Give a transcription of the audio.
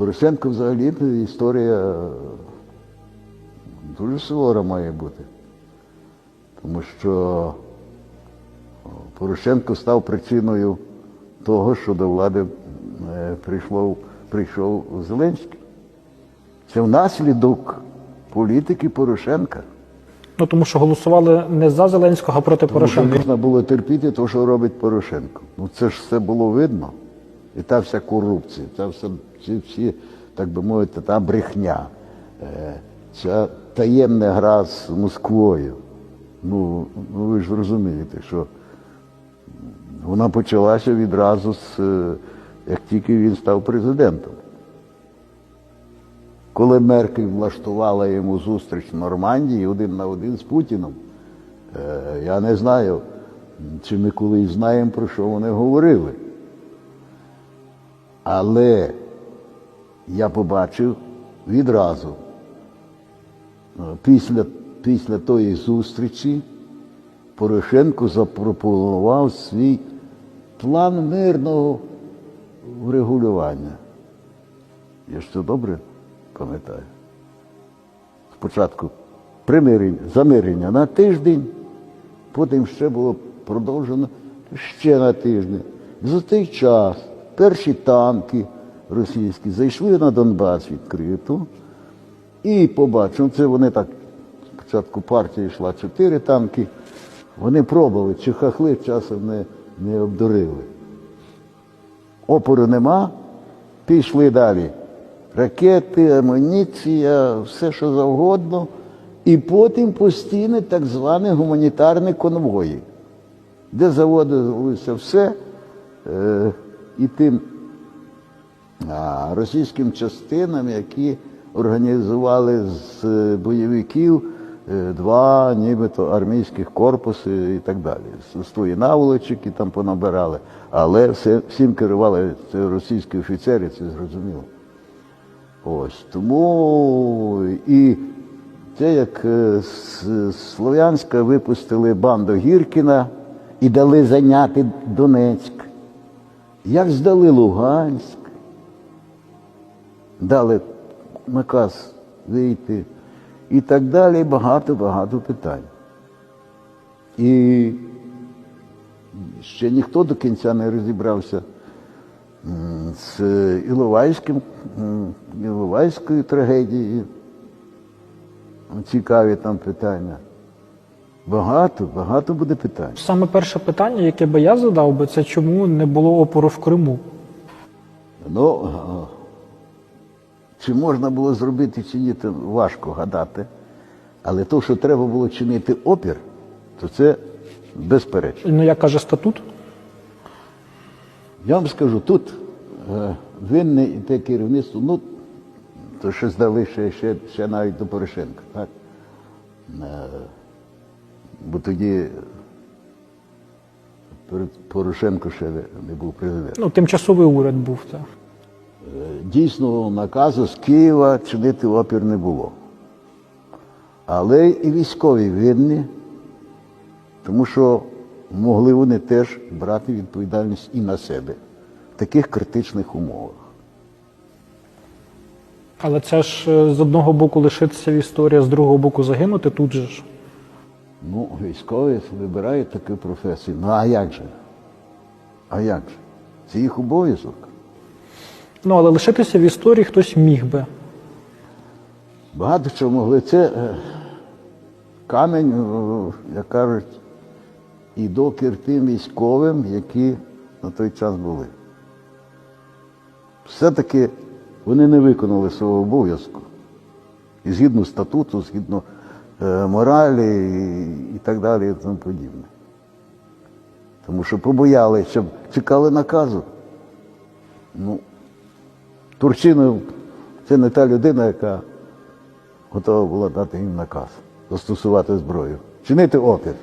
Порошенко взагалі історія дуже сувора має бути. Тому що Порошенко став причиною того, що до влади е, прийшло, прийшов Зеленський. Це внаслідок політики Порошенка. Ну тому що голосували не за Зеленського, а проти Тому що Порошенка. можна було терпіти те, що робить Порошенко. Ну це ж все було видно. І та вся корупція, та вся, ці всі, так би мовити, та брехня, е, ця таємна гра з Москвою. Ну, ну ви ж розумієте, що вона почалася відразу з, е, як тільки він став президентом. Коли Меркель влаштувала йому зустріч в Нормандії один на один з Путіном, е, я не знаю, чи ми колись знаємо, про що вони говорили. Але я побачив відразу, е, після, після тої зустрічі, Порошенко запропонував свій план мирного врегулювання. Я ж це добре пам'ятаю. Спочатку примирення, замирення на тиждень, потім ще було продовжено ще на тиждень. За цей час перші танки російські зайшли на Донбас відкрито і побачив, це вони так, спочатку партія йшла чотири танки, вони пробували, чи хахли часом не, не обдурили. Опору нема, пішли далі. Ракети, амуніція, все що завгодно. І потім постійні так звані гуманітарні конвої, де заводилося все е, і тим російським частинам, які організували з е, бойовиків е, два нібито армійських корпуси і так далі. З тої наволочок і там понабирали. Але все, всім керували російські офіцери, це зрозуміло. Ось тому і це як е, з Слов'янська випустили банду Гіркіна і дали зайняти Донецьк. Як здали Луганськ, дали наказ вийти і так далі, багато-багато питань. І ще ніхто до кінця не розібрався з Іловайським, Іловайською трагедією. Цікаві там питання. Багато, багато буде питань. Саме перше питання, яке би я задав би, це чому не було опору в Криму. Ну, чи можна було зробити чи ні, то важко гадати. Але то, що треба було чинити опір, то це безперечно. Ну як каже статут, Я вам скажу, тут е, винне і те керівництво, ну, то що здали ще, ще, ще навіть до Порошенка, так? Е, бо тоді перед Порошенко ще не, був президентом. ну тимчасовий уряд був так. Дійсно, наказу з Києва чинити опір не було. Але і військові винні, тому що могли вони теж брати відповідальність і на себе в таких критичних умовах. Але це ж е, з одного боку лишитися в історії, з другого боку загинути тут же ж. Ну, військові вибирають таку професію. Ну а як же? А як же? Це їх обов'язок. Ну але лишитися в історії хтось міг би. Багато чого могли. Це е, камінь, е, як кажуть, і докір тим військовим, які на той час були. Все-таки вони не виконали свого обов'язку. І згідно статуту, згідно моралі і, і так далі, і тому подібне. Тому що побоялися, щоб чекали наказу. Ну, Турчинов це не та людина, яка готова була дати їм наказ застосувати зброю, чинити опір.